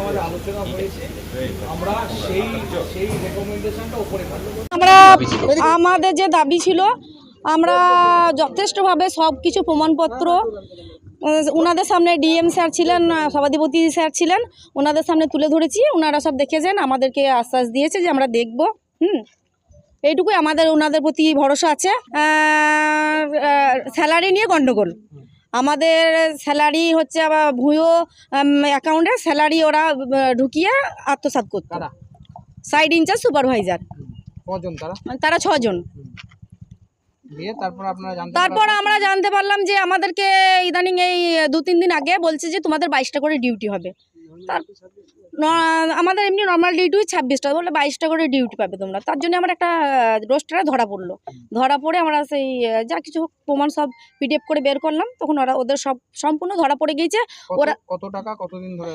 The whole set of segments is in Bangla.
আমাদের আলোচনা হয়েছে। আমরা সেই সেই রেকমেন্ডেশনটা উপরে আমরা আমাদের যে দাবি ছিল আমরা যথেষ্টভাবে সব কিছু প্রমাণপত্র ওনাদের সামনে ডিএম স্যার ছিলেন সভাধিপতি স্যার ছিলেন ওনাদের সামনে তুলে ধরেছি। ওনারা সব দেখেছেন আমাদেরকে আশ্বাস দিয়েছে যে আমরা দেখব। হুম। এইটুকুই আমাদের ওনাদের প্রতি ভরসা আছে। স্যালারি নিয়ে গণ্ডগোল আমাদের স্যালারি হচ্ছে আবার ভুয়ো অ্যাকাউন্টে স্যালারি ওরা ঢুকিয়ে আত্মসাত করতো। সাইড ইনচার্জ সুপারভাইজার তারা? ছজন। তারপর আমরা জানতে পারলাম যে আমাদেরকে ইদানিং এই দু তিন দিন আগে বলছে যে তোমাদের বাইশটা করে ডিউটি হবে। তার আমাদের এমনি নর্মাল ডিউটি ছাব্বিশটা বলে বাইশটা করে ডিউটি পাবে তোমরা। তার জন্য আমার একটা রোস্টারে ধরা পড়ল। ধরা পড়ে আমরা সেই যা কিছু হোক প্রমাণ সব পিডিএফ করে বের করলাম। তখন ওরা ওদের সব সম্পূর্ণ ধরা পড়ে গিয়েছে। ওরা- কত টাকা কতদিন ধরে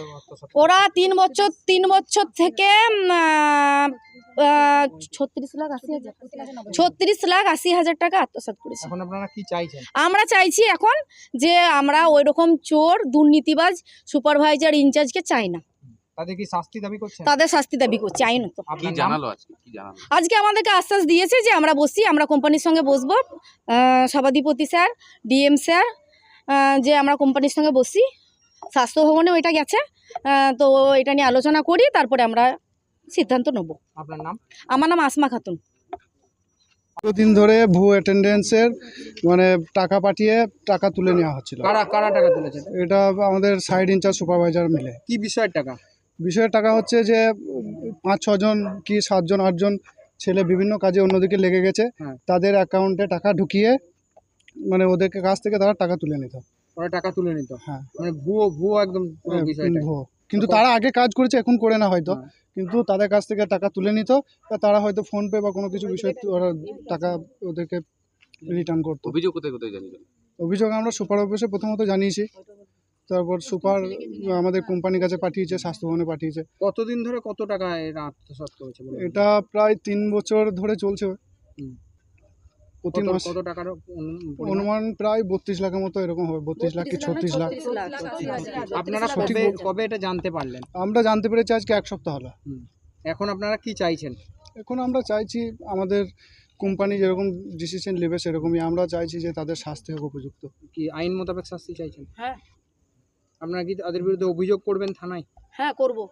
ওরা তিন বছর তিন বছর থেকে ছত্রিশ লাখ আশি হাজার ছত্রিশ লাখ আশি হাজার টাকা আত্মসাৎ করেছে। আমরা চাইছি এখন যে আমরা ওই রকম চোর দুর্নীতিবাজ সুপারভাইজার ইনচার্জকে চাই না। তাদের কি শাস্তি দাবি করছেন? তাদের শাস্তি দাবি করছি আইনত কি জানালো আজকে? কি জানালো? আজকে আমাদেরকে আশ্বাস দিয়েছে যে আমরা বসি আমরা কোম্পানির সঙ্গে বসবো। সভাধিপতি স্যার ডিএম স্যার যে আমরা কোম্পানির সঙ্গে বসি স্বাস্থ্য ভবনেও এটা গেছে। তো এটা নিয়ে আলোচনা করি তারপরে আমরা সিদ্ধান্ত নেব। আপনার নাম? আমার নাম আসমা খাতুন। দিন ধরে ভু অ্যাটেন্ডেন্সের মানে টাকা পাঠিয়ে টাকা তুলে নেওয়া হচ্ছিল? কারা কারা টাকা তুলেছেন এটা আমাদের সাইড ইনচার্জ সুপারভাইজার মিলে। কি বিষয়ের টাকা? বিষয়ের টাকা হচ্ছে যে পাঁচ ছজন কি সাতজন আটজন ছেলে বিভিন্ন কাজে অন্যদিকে লেগে গেছে। হ্যাঁ। তাদের অ্যাকাউন্টে টাকা ঢুকিয়ে মানে ওদেরকে কাছ থেকে তারা টাকা তুলে নিত। ওরা টাকা তুলে নিত? হ্যাঁ। মানে ভুয়ো ভুয়ো একদম ভুয়ো। কিন্তু তারা আগে কাজ করেছে এখন করে না হয়তো। হ্যাঁ। কিন্তু তাদের কাছ থেকে টাকা তুলে নিত বা তারা হয়তো ফোনপে বা কোনো কিছু বিষয় ওরা টাকা ওদেরকে রিটার্ন করতো। অভিযোগ কোথায় কোথায় জানিয়েছেন? অভিযোগ আমরা সুপার অফিসে প্রথমত জানিয়েছি। তারপর সুপার আমাদের কোম্পানির কাছে পাঠিয়েছে স্বাস্থ্য ভবনে পাঠিয়েছে। কতদিন ধরে কত টাকা এরা আত্মসাৎ করেছে বলে এটা প্রায় তিন বছর ধরে চলছে। হুম। প্রতি কত- মাস। কত টাকার অনু- পরিমাণ? অনুমান প্রায় বত্রিশ লাখের মতো এরকম হবে বত্রিশ লাখ কি ছত্রিশ লাখ? আপনারা সঠিক কবে এটা জানতে পারলেন? আমরা জানতে পেরেছি আজকে এক সপ্তাহ হলো। এখন আপনারা কি চাইছেন? এখন আমরা চাইছি আমাদের কোম্পানি যেরকম ডিসিশন নেবে সেরকমই। আমরা চাইছি যে তাদের শাস্তি হোক উপযুক্ত। কি আইন মোতাবেক শাস্তি চাইছেন? হ্যাঁ। আপনারা কি তাদের বিরুদ্ধে অভিযোগ করবেন থানায়? হ্যাঁ করব।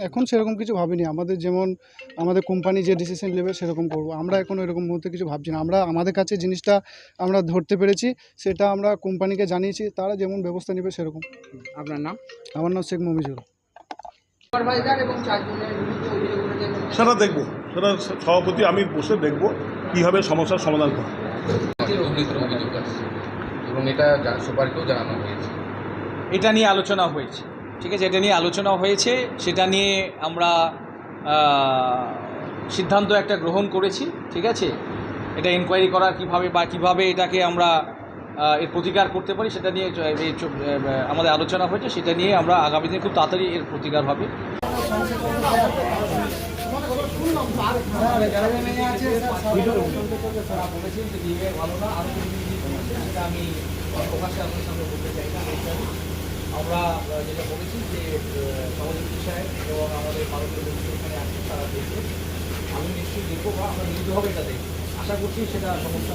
এখন সেরকম কিছু ভাবিনি। আমাদের যেমন আমাদের কোম্পানি যে ডিসিশন নেবে সেরকম করব। আমরা এখন এরকম মুহূর্তে কিছু ভাবছি না। আমরা আমাদের কাছে জিনিসটা আমরা ধরতে পেরেছি সেটা আমরা কোম্পানিকে জানিয়েছি তারা যেমন ব্যবস্থা নেবে সেরকম। আপনার নাম? আমার নাম শেখ উঠেছে। সেটা দেখব। সেটা সভাপতি আমি বসে দেখব কীভাবে সমস্যার সমাধান করা। যায়। দুর্নীতির অভিযোগ আছে। এবং এটা সুপারকেও জানানো হয়েছে। এটা নিয়ে আলোচনা হয়েছে। ঠিক আছে? এটা নিয়ে আলোচনা হয়েছে। সেটা নিয়ে আমরা সিদ্ধান্ত একটা গ্রহণ করেছি। ঠিক আছে? এটা এনকোয়ারি করা কীভাবে বা কীভাবে এটাকে আমরা এর প্রতিকার করতে পারি সেটা নিয়ে আমাদের আলোচনা হয়েছে। সেটা নিয়ে আমরা আগামী দিনে খুব তাড়াতাড়ি এর প্রতিকার হবে। আমি প্রকাশ্যে আপনার বলতে চাই। আমরা যেটা বলেছি যে সভাপতি সাহেব এবং আমাদের ভারতীয় লোক এখানে আছে তারা দেখবে আমি নিশ্চয়ই দেখব বা আমরা মিলিতভাবে এটা দেখব আশা করছি সেটা সমস্যা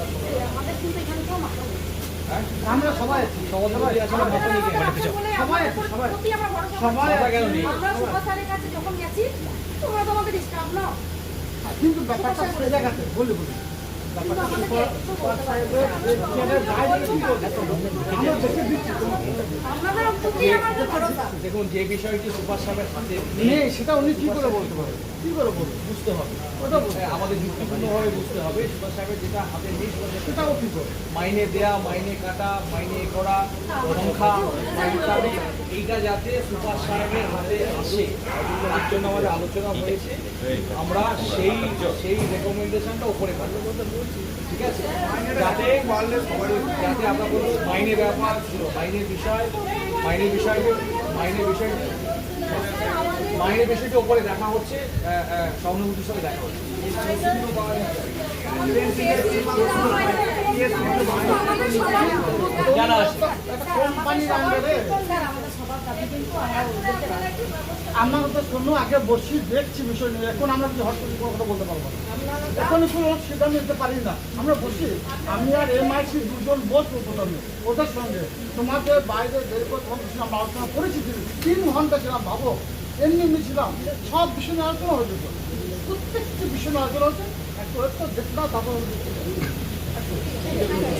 হ্যাঁ আমরা সবাই আছি সবাই আমরা গেছি। সবাই সবাই সবাই কেন নেই কিন্তু ব্যাপারটা পড়ে দেখাতে বলি বলি দেখুন যে বিষয়টি সুপার সাহেবের হাতে নেই সেটা উনি কি করে বলতে পারেন? কি করে বলব? বুঝতে হবে। ওটা আমাদের যুক্তিপূর্ণভাবে বুঝতে হবে সুপার সাহেবের যেটা হাতে নেই সেটাও কি করে? মাইনে দেয়া মাইনে কাটা মাইনে করা সংখ্যা ইত্যাদি এইটা যাতে সুপার সাহেবের হাতে আসে। তার জন্য আমাদের আলোচনা হয়েছে। আমরা সেই সেই রেকমেন্ডেশনটা উপরে থাকবে ঠিক আছে? যাতে যাতে আমরা বলব মাইনে ব্যাপার মাইনের বিষয়। মাইনের বিষয়টি মাইনের বিষয়টি মাইনের বিষয়টি ওপরে দেখা হচ্ছে সহানুভূতির সাথে দেখা হচ্ছে জানা আছে কোম্পানির আন্ডারে আমরা তো শোনো আগে বসি দেখছি বিষয় নিয়ে। এখন আমরা কি হট করে কথা বলতে পারব না? এখন কোনো সিদ্ধান্ত নিতে পারি না। আমরা বসি, আমি আর এমআইসি দুজন বসবো প্রথমে, ওদের সঙ্গে। তোমাদের বাইরে বের করে কিছু আমরা আলোচনা করেছি তিন ঘণ্টা ছিলাম ভাবো, এমনি এমনি ছিলাম। সব বিষয় নিয়ে আলোচনা হয়েছে তো। প্রত্যেকটি বিষয় নিয়ে আলোচনা হচ্ছে একটু দেখতে তারপর